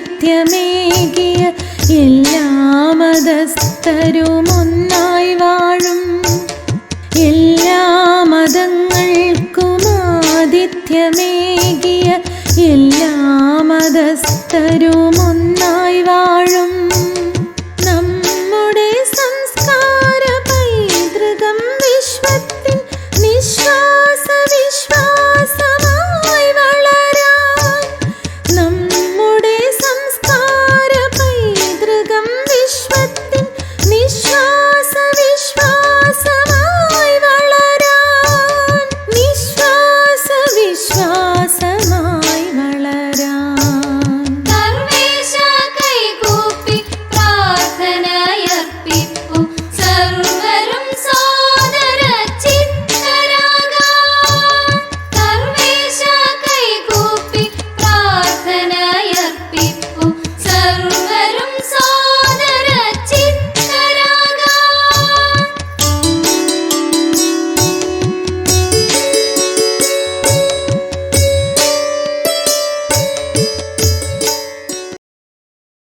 ആതിഥ്യമേകിയ എല്ലാ മതസ്ഥരുമൊന്നായി വാഴും. എല്ലാ മതങ്ങൾക്കും ആതിഥ്യമേകിയ എല്ലാ മതസ്ഥരുമൊന്നായി